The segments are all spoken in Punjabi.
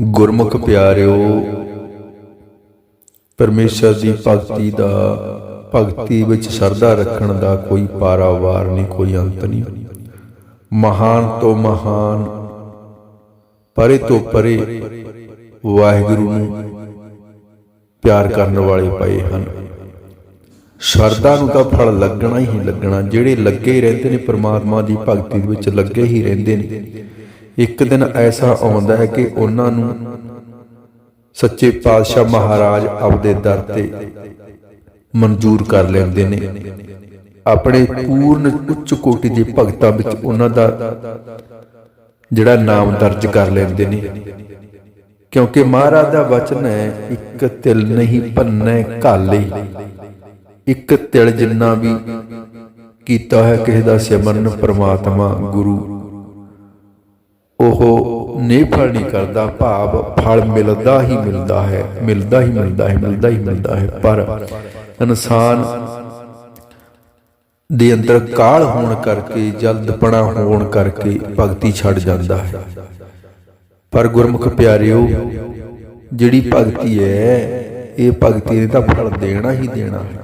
ਗੁਰਮੁਖ ਪਿਆਰਿਓ, ਪਰਮੇਸ਼ਰ ਦੀ ਭਗਤੀ ਦਾ, ਭਗਤੀ ਵਿੱਚ ਸਰਦਾ ਰੱਖਣ ਦਾ ਕੋਈ ਪਾਰਾਵਾਰ ਨਹੀਂ, ਕੋਈ ਅੰਤ ਨਹੀਂ। ਮਹਾਨ ਤੋਂ ਮਹਾਨ, ਪਰੇ ਤੋਂ ਪਰੇ ਵਾਹਿਗੁਰੂ ਨੂੰ ਪਿਆਰ ਕਰਨ ਵਾਲੇ ਪਏ ਹਨ। ਸ਼ਰਧਾ ਨੂੰ ਤਾਂ ਫਲ ਲੱਗਣਾ ਹੀ ਲੱਗਣਾ, ਜਿਹੜੇ ਲੱਗੇ ਰਹਿੰਦੇ ਨੇ, ਪ੍ਰਮਾਤਮਾ ਦੀ ਭਗਤੀ ਵਿੱਚ ਲੱਗੇ ਹੀ ਰਹਿੰਦੇ ਨੇ। ਇੱਕ ਦਿਨ ਐਸਾ ਆਉਂਦਾ ਹੈ ਕਿ ਉਹਨਾਂ ਨੂੰ ਸੱਚੇ ਪਾਤਸ਼ਾਹ ਮਹਾਰਾਜ ਆਪਦੇ ਦਰ ਤੇ ਮਨਜ਼ੂਰ ਕਰ ਲੈਂਦੇ ਨੇ। ਆਪਣੇ ਪੂਰਨ ਉੱਚ ਕੋਟੀ ਦੇ ਭਗਤਾਂ ਵਿੱਚ ਉਹਨਾਂ ਦਾ ਜਿਹੜਾ ਨਾਮ ਦਰਜ ਕਰ ਲੈਂਦੇ ਨੇ। ਕਿਉਂਕਿ ਮਹਾਰਾਜ ਦਾ ਵਚਨ ਹੈ, ਇੱਕ ਤਿਲ ਨਹੀਂ ਭੰਨੈ ਘਾਲੇ। ਇੱਕ ਤਿਲ ਜਿੰਨਾ ਵੀ ਕੀਤਾ ਹੈ ਕਿਸੇ ਦਾ ਸਿਮਰਨ ਪ੍ਰਮਾਤਮਾ ਗੁਰੂ ਉਹ ਨਹੀਂ ਫਲ ਨਹੀਂ ਕਰਦਾ, ਭਾਵ ਫਲ ਮਿਲਦਾ ਹੀ ਮਿਲਦਾ ਹੈ, ਮਿਲਦਾ ਹੀ ਮਿਲਦਾ ਹੈ, ਮਿਲਦਾ ਹੀ ਮਿਲਦਾ ਹੈ। ਪਰ ਇਨਸਾਨ ਦੇ ਅੰਦਰ ਕਾਲ ਹੋਣ ਕਰਕੇ, ਜਲਦਪਣਾ ਹੋਣ ਕਰਕੇ ਭਗਤੀ ਛੱਡ ਜਾਂਦਾ ਹੈ। ਪਰ ਗੁਰਮੁਖ ਪਿਆਰਿਓ, ਜਿਹੜੀ ਭਗਤੀ ਹੈ, ਇਹ ਭਗਤੀ ਨੇ ਤਾਂ ਫਲ ਦੇਣਾ ਹੀ ਦੇਣਾ ਹੈ।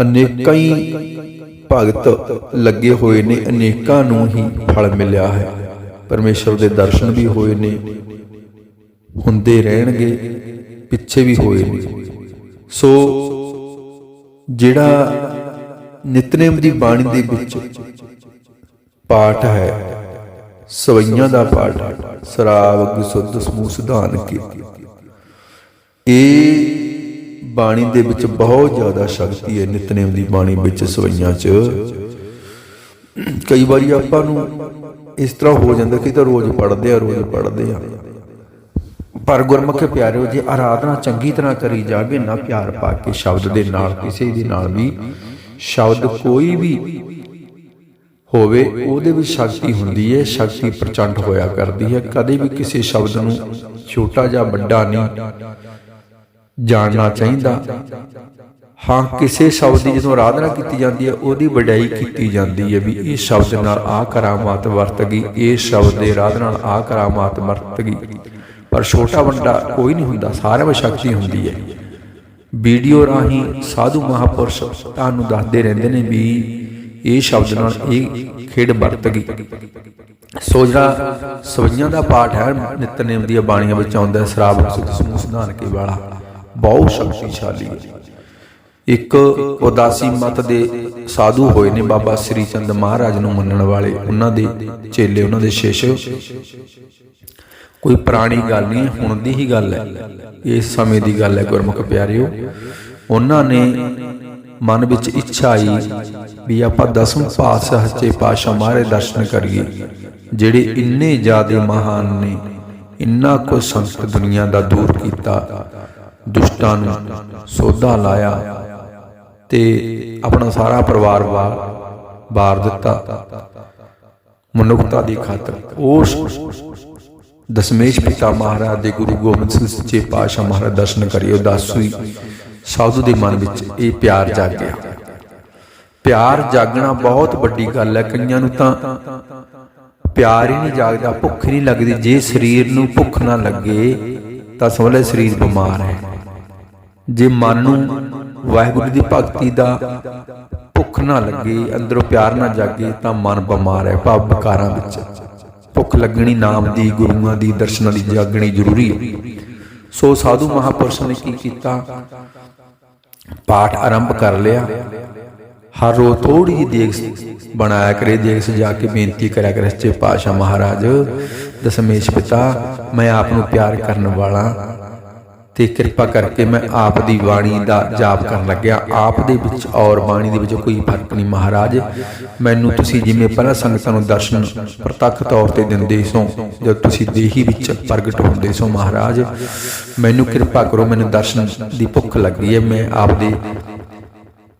ਅਨੇਕਾਂ ਹੀ ਭਗਤ ਲੱਗੇ ਹੋਏ ਨੇ, ਅਨੇਕਾਂ ਨੂੰ ਹੀ ਫਲ ਮਿਲਿਆ ਹੈ। ਪਰਮੇਸ਼ਰ ਦੇ ਦਰਸ਼ਨ ਵੀ ਹੋਏ ਨੇ। ਹੁੰਦੇ ਰਹਿਣਗੇ, ਪਿੱਛੇ ਵੀ ਹੋਏ ਨੇ। ਸੋ ਜਿਹੜਾ ਨਿਤਨੇਮ ਦੀ ਬਾਣੀ ਦੇ ਵਿੱਚ ਪਾਠ ਹੈ, ਸਵਈਆਂ ਦਾ ਪਾਠ, ਸਰਾਵ ਸੁੱਧ, ਸਮੂਹ, ਸਿਧਾਨ ਕੀ। ਇਹ ਬਾਣੀ ਦੇ ਵਿੱਚ ਬਹੁਤ ਜ਼ਿਆਦਾ ਸ਼ਕਤੀ ਹੈ, ਨਿਤਨੇਮ ਦੀ ਬਾਣੀ ਵਿੱਚ ਸਵਈਆਂ 'ਚ। ਕਈ ਵਾਰੀ ਆਪਾਂ ਨੂੰ ਇਸ ਤਰ੍ਹਾਂ ਹੋ ਜਾਂਦਾ ਕਿ ਤਾਂ ਰੋਜ਼ ਪੜ੍ਹਦੇ ਆ, ਰੋਜ਼ ਪੜ੍ਹਦੇ ਆ। ਪਰ ਗੁਰਮੁਖ ਪਿਆਰਿਓ, ਜੇ ਆਰਾਧਨਾ ਚੰਗੀ ਤਰ੍ਹਾਂ ਕਰੀ ਜਾਵੇ, ਨਾ ਪਿਆਰ ਪਾ ਕੇ ਸ਼ਬਦ ਦੇ ਨਾਲ, ਕਿਸੇ ਦੇ ਨਾਲ ਵੀ ਸ਼ਬਦ ਕੋਈ ਵੀ ਹੋਵੇ, ਉਹਦੇ ਵਿੱਚ ਸ਼ਕਤੀ ਹੁੰਦੀ ਹੈ, ਸ਼ਕਤੀ ਪ੍ਰਚੰਡ ਹੋਇਆ ਕਰਦੀ ਹੈ। ਕਦੇ ਵੀ ਕਿਸੇ ਸ਼ਬਦ ਨੂੰ ਛੋਟਾ ਜਾਂ ਵੱਡਾ ਨਹੀਂ ਜਾਣਨਾ ਚਾਹੀਦਾ। ਹਾਂ ਕਿਸੇ ਸ਼ਬਦ ਦੀ ਜਦੋਂ ਆਰਾਧਨਾ ਕੀਤੀ ਜਾਂਦੀ ਹੈ ਉਹਦੀ ਵਡਿਆਈ ਕੀਤੀ ਜਾਂਦੀ ਹੈ ਵੀ ਇਹ ਸ਼ਬਦ ਨਾਲ ਆ ਕਰਾਮਾਤ ਵਰਤ ਗਈ ਇਹ ਸ਼ਬਦ ਦੇ ਆਰਾਧਨਾ ਨਾਲ ਆ ਕਰਾਮਾਤ ਵਰਤ ਗਈ। ਪਰ ਛੋਟਾ ਵੱਡਾ ਕੋਈ ਨਹੀਂ ਹੁੰਦਾ ਸਾਰਿਆਂ ਵਿੱਚ ਸ਼ਕਤੀ ਹੁੰਦੀ ਹੈ। ਵੀਡੀਓ ਰਾਹੀਂ ਸਾਧੂ ਮਹਾਪੁਰਸ਼ ਤੁਹਾਨੂੰ ਦੱਸਦੇ ਰਹਿੰਦੇ ਨੇ ਵੀ ਇਹ ਸ਼ਬਦ ਨਾਲ ਇਹ ਖੇਡ ਵਰਤ ਗਈ। ਸੋ ਜਿਹੜਾ ਸਵਈਆਂ ਦਾ ਪਾਠ ਹੈ ਨਿਤਨੇਮ ਦੀਆਂ ਬਾਣੀਆਂ ਵਿੱਚ ਆਉਂਦਾ ਹੈ ਸਰਾਵ ਸੁਧ ਸਮੂਹ ਸਿਧਾਨ ਕੇ ਵਾਲਾ ਬਹੁਤ ਸ਼ਕਤੀਸ਼ਾਲੀ ਹੈ। ਇੱਕ ਉਦਾਸੀ ਮਤ ਦੇ ਸਾਧੂ ਹੋਏ ਨੇ ਬਾਬਾ ਸ੍ਰੀ ਚੰਦ ਮਹਾਰਾਜ ਨੂੰ ਮੰਨਣ ਵਾਲੇ। ਉਹਨਾਂ ਦੇ ਚੇਲੇ, ਉਹਨਾਂ ਦੇ ਸ਼ਿਸ਼। ਕੋਈ ਪੁਰਾਣੀ ਗੱਲ ਨਹੀਂ, ਹੁਣ ਦੀ ਹੀ ਗੱਲ ਹੈ। ਇਸ ਸਮੇਂ ਦੀ ਗੱਲ ਹੈ ਗੁਰਮੁਖ ਪਿਆਰਿਓ। ਉਹਨਾਂ ਨੇ ਮਨ ਵਿੱਚ ਇੱਛਾ ਆਈ ਵੀ ਆਪਾਂ ਦਸਮ ਪਾਤਸ਼ਾਹ ਸੱਚੇ ਪਾਤਸ਼ਾਹ ਮਾਰੇ ਦਰਸ਼ਨ ਕਰੀਏ, ਜਿਹੜੇ ਇੰਨੇ ਜ਼ਿਆਦੇ ਮਹਾਨ ਨੇ, ਇੰਨਾ ਕੋ ਸੰਕਟ ਦੁਨੀਆ ਦਾ ਦੂਰ ਕੀਤਾ, ਦੁਸ਼ਟਾਂ ਨੂੰ ਸੋਧਾ ਲਾਇਆ। ਤੇ ਆਪਣਾ ਸਾਰਾ ਪਰਿਵਾਰ ਵਾਰ ਬਾਰ ਦਿੱਤਾ। ਮਨੁੱਖਤਾ ਦੀ ਖਾਤਰ। ਉਸ ਦਸ਼ਮੇਸ਼ ਪਿਤਾ ਮਹਾਰਾਜ ਦੇ ਗੁਰੂ ਗੋਬਿੰਦ ਸਿੰਘ ਸੱਚੇ ਪਾਤਸ਼ਾਹ ਮਹਾਰਾਜ ਦਰਸ਼ਨ ਕਰੀਏ ਉਦਾਸੀ ਸਾਧੂ ਦੇ ਮਨ ਵਿੱਚ ਇਹ ਪਿਆਰ ਜਾਗਿਆ ਪਿਆਰ ਜਾਗਣਾ ਬਹੁਤ ਵੱਡੀ ਗੱਲ ਹੈ। ਕਈਆਂ ਨੂੰ ਤਾਂ ਪਿਆਰ ਹੀ ਨਹੀਂ ਜਾਗਦਾ, ਭੁੱਖ ਨਹੀਂ ਲੱਗਦੀ। ਜੇ ਸਰੀਰ ਨੂੰ ਭੁੱਖ ਨਾ ਲੱਗੇ, ਤਾਂ ਸਮਝ ਲੈ ਸਰੀਰ ਬਿਮਾਰ ਹੈ। ਜੇ ਮਨ ਨੂੰ ਵਾਹਿਗੁਰੂ ਦੀ ਭਗਤੀ ਦਾ ਭੁੱਖ ਨਾ ਲੱਗੇ, ਅੰਦਰੋਂ ਪਿਆਰ ਨਾ ਜਾਗੇ, ਤਾਂ ਮਨ ਬਿਮਾਰ ਹੈ, ਭਾਵ ਵਿਕਾਰਾਂ ਵਿੱਚ। ਭੁੱਖ ਲੱਗਣੀ ਨਾਮ ਦੀ, ਗੁਰੂਆਂ ਦੀ, ਦਰਸ਼ਨਾਂ ਦੀ ਜਾਗਣੀ ਜ਼ਰੂਰੀ ਹੈ। ਸੋ ਸਾਧੂ ਮਹਾਪੁਰਸ਼ਾਂ ਨੇ ਕੀ ਕੀਤਾ? ਪਾਠ ਆਰੰਭ ਕਰ ਲਿਆ। ਹਰ ਰੋਜ਼ ਥੋੜੀ ਜਿਹੀ ਦੇਖ ਬਣਾਇਆ ਕਰੇ ਦੇਖ ਸਜਾ ਕੇ ਬੇਨਤੀ ਕਰਿਆ ਕਰੇ, ਸੱਚੇ ਪਾਤਸ਼ਾਹ ਮਹਾਰਾਜ, ਦਸ਼ਮੇਸ਼ ਪਿਤਾ, ਮੈਂ ਆਪ ਨੂੰ ਪਿਆਰ ਕਰਨ ਵਾਲਾ ਤੇ ਕਿਰਪਾ ਕਰਕੇ ਮੈਂ ਆਪ ਦੀ ਬਾਣੀ ਦਾ ਜਾਪ ਕਰਨ ਲੱਗਿਆ। ਆਪ ਦੇ ਵਿੱਚ ਔਰ ਬਾਣੀ ਦੇ ਵਿੱਚ ਕੋਈ ਫ਼ਰਕ ਨਹੀਂ ਮਹਾਰਾਜ। ਮੈਨੂੰ ਤੁਸੀਂ ਜਿਵੇਂ ਪਹਿਲਾਂ ਸੰਗਤਾਂ ਨੂੰ ਦਰਸ਼ਨ ਪ੍ਰਤੱਖ ਤੌਰ ਤੇ ਦਿੰਦੇ ਸੋ, ਜਦ ਤੁਸੀਂ ਦੇਹੀ ਵਿੱਚ ਪ੍ਰਗਟ ਹੁੰਦੇ ਸੋ ਮਹਾਰਾਜ। ਮੈਨੂੰ ਕਿਰਪਾ ਕਰੋ, ਮੈਨੂੰ ਦਰਸ਼ਨ ਦੀ ਭੁੱਖ ਲੱਗੀ ਹੈ। ਮੈਂ ਆਪ ਦੇ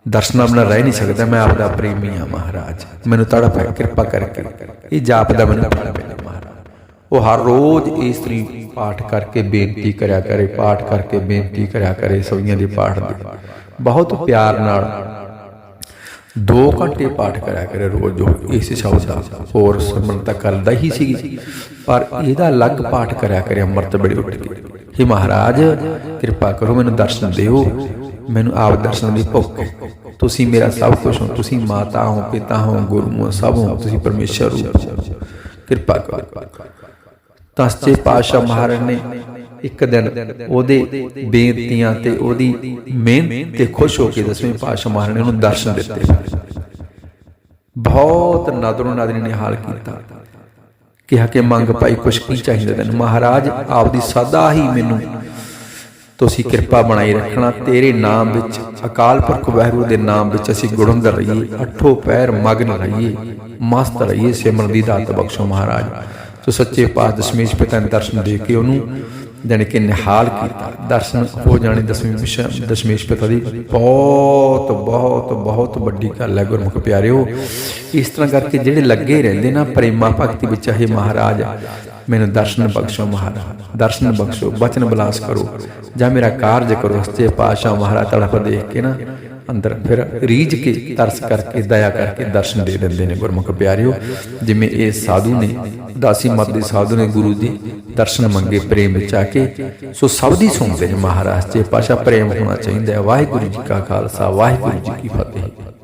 ਦਰਸ਼ਨਾਂ ਬਿਨਾਂ ਰਹਿ ਨਹੀਂ ਸਕਦਾ। ਮੈਂ ਆਪ ਦਾ ਪ੍ਰੇਮੀ ਹਾਂ ਮਹਾਰਾਜ। ਮੈਨੂੰ ਤੜਪ ਹੈ ਕਿਰਪਾ ਕਰਕੇ। ਇਹ ਜਾਪ ਦਾ ਮੈਨੂੰ ਫਲ ਮਿਲੇ। ਉਹ ਹਰ ਰੋਜ਼ ਇਸਤਰੀ ਪਾਠ ਕਰਕੇ ਬੇਨਤੀ ਕਰਿਆ ਕਰੇ, ਪਾਠ ਕਰਕੇ ਬੇਨਤੀ ਕਰਿਆ ਕਰੇ ਸਭੀਆਂ ਦੇ ਪਾਠ ਦੇ। ਬਹੁਤ ਪਿਆਰ ਨਾਲ 2 ਘੰਟੇ ਪਾਠ ਕਰਿਆ ਕਰੇ ਰੋਜ਼ ਜੋ ਇਸ ਸ਼ਬਦ ਦਾ। ਹੋਰ ਸਿਮਰਨ ਤਾਂ ਕਰਦਾ ਹੀ ਸੀ। ਪਰ ਇਹਦਾ ਅਲੱਗ ਪਾਠ ਕਰਿਆ ਕਰੇ ਅੰਮ੍ਰਿਤ ਬੜੇ ਉੱਠ ਕੇ। हे ਮਹਾਰਾਜ, ਕਿਰਪਾ ਕਰੋ ਮੈਨੂੰ ਦਰਸ਼ਨ ਦਿਓ। ਮੈਨੂੰ ਆਪ ਦਰਸ਼ਨ ਦੀ ਭੁੱਖ ਹੈ। ਤੁਸੀਂ ਮੇਰਾ ਸਭ ਕੁਝ ਹੋ, ਤੁਸੀਂ ਮਾਤਾ ਹੋ, ਪਿਤਾ ਹੋ ਗੁਰੂ ਹੋ ਸਭ ਹੋ, ਤੁਸੀਂ ਪਰਮੇਸ਼ਰ ਹੋ। ਕਿਰਪਾ ਕਰੋ। ਤਾਂ ਸੱਚੇ ਮਹਾਰਾਜ ਨੇ ਇੱਕ ਦਿਨ ਉਹਦੇ ਬੇਨਤੀਆਂ ਤੇ ਉਹਦੀ ਮਿਹਨਤ ਤੇ ਖੁਸ਼ ਹੋ ਕੇ ਦਸਵੇਂ ਪਾਤਸ਼ਾਹ ਮਹਾਰਾਜ ਨੇ ਉਹਨੂੰ ਦਰਸ਼ਨ ਦਿੱਤੇ। ਬਹੁਤ ਨਦਰੋਂ ਨਦਰੀ ਨਿਹਾਲ ਕੀਤਾ। ਕਿਹਾ ਕਿ ਮੰਗ ਪਾਈ ਕੁਛ ਕੀ ਚਾਹੀਦਾ ਤੈਨੂੰ? ਮਹਾਰਾਜ, ਆਪਦੀ ਸਦਾ ਹੀ ਮੈਨੂੰ ਤੁਸੀਂ ਕਿਰਪਾ ਬਣਾਈ ਰੱਖਣਾ। ਤੇਰੇ ਨਾਮ ਵਿੱਚ, ਅਕਾਲ ਪੁਰਖ ਵਾਹਿਗੁਰੂ ਦੇ ਨਾਮ ਵਿੱਚ ਅਸੀਂ ਗੁੜੰਦਰ ਰਹੀਏ, ਅਠੋ ਪੈਰ ਮਗਨ ਰਹੀਏ, ਮਸਤ ਰਹੀਏ, ਸਿਮਰਨ ਦੀ ਦਾਤ ਬਖਸ਼ੋ ਮਹਾਰਾਜ। ਤੋ ਸੱਚੇ ਪਾਤ ਦਸ਼ਮੇਸ਼ ਪਿਤਾ ਨੇ ਦਰਸ਼ਨ ਦੇ ਕੇ ਉਹਨੂੰ ਜਾਣੀ ਕਿ ਨਿਹਾਲ ਕੀਤਾ। ਦਰਸ਼ਨ ਹੋ ਜਾਣੇ ਦਸਵੇਂ ਦਸ਼ਮੇਸ਼ ਪਿਤਾ ਦੀ। ਬਹੁਤ ਬਹੁਤ ਬਹੁਤ ਵੱਡੀ ਗੱਲ ਹੈ ਗੁਰਮੁਖ ਪਿਆਰਿਓ। ਇਸ ਤਰ੍ਹਾਂ ਕਰਕੇ ਜਿਹੜੇ ਲੱਗੇ ਰਹਿੰਦੇ ਨਾ, ਪ੍ਰੇਮਾ ਭਗਤੀ ਵਿੱਚ ਇਹ ਮਹਾਰਾਜ ਮੈਨੂੰ ਦਰਸ਼ਨ ਬਖਸ਼ੋ ਮਹਾਰਾਜ ਦਰਸ਼ਨ ਬਖਸ਼ੋ ਬਚਨ ਬਲਾਸ ਕਰੋ ਜਾਂ ਮੇਰਾ ਕਾਰਜ ਕਰੋ ਸੱਚੇ ਪਾਤਸ਼ਾਹ ਮਹਾਰਾਜ ਤੜਫ ਦੇਖ ਕੇ ਨਾ ਅੰਦਰ ਫਿਰ ਰੀਝ ਕੇ ਤਰਸ ਕਰਕੇ ਦਇਆ ਕਰਕੇ ਦਰਸ਼ਨ ਦੇ ਦਿੰਦੇ ਨੇ ਗੁਰਮੁਖ ਪਿਆਰਿਓ ਜਿਵੇਂ ਇਹ ਸਾਧੂ ਨੇ ਦਾਸੀ ਮਤ ਦੇ ਸਾਧੂ ਨੇ ਗੁਰੂ ਦੀ ਦਰਸ਼ਨ ਮੰਗੇ ਪ੍ਰੇਮ ਵਿੱਚ ਆ ਕੇ ਸੋ ਸਭ ਦੀ ਸੁਣਦੇ ਨੇ ਮਹਾਰਾਜ ਤੇ ਪਾਸ਼ਾ ਪ੍ਰੇਮ ਹੋਣਾ ਚਾਹੀਦਾ ਹੈ ਵਾਹਿਗੁਰੂ ਜੀ ਕਾ ਖਾਲਸਾ ਵਾਹਿਗੁਰੂ ਜੀ ਕੀ ਫਤਿਹ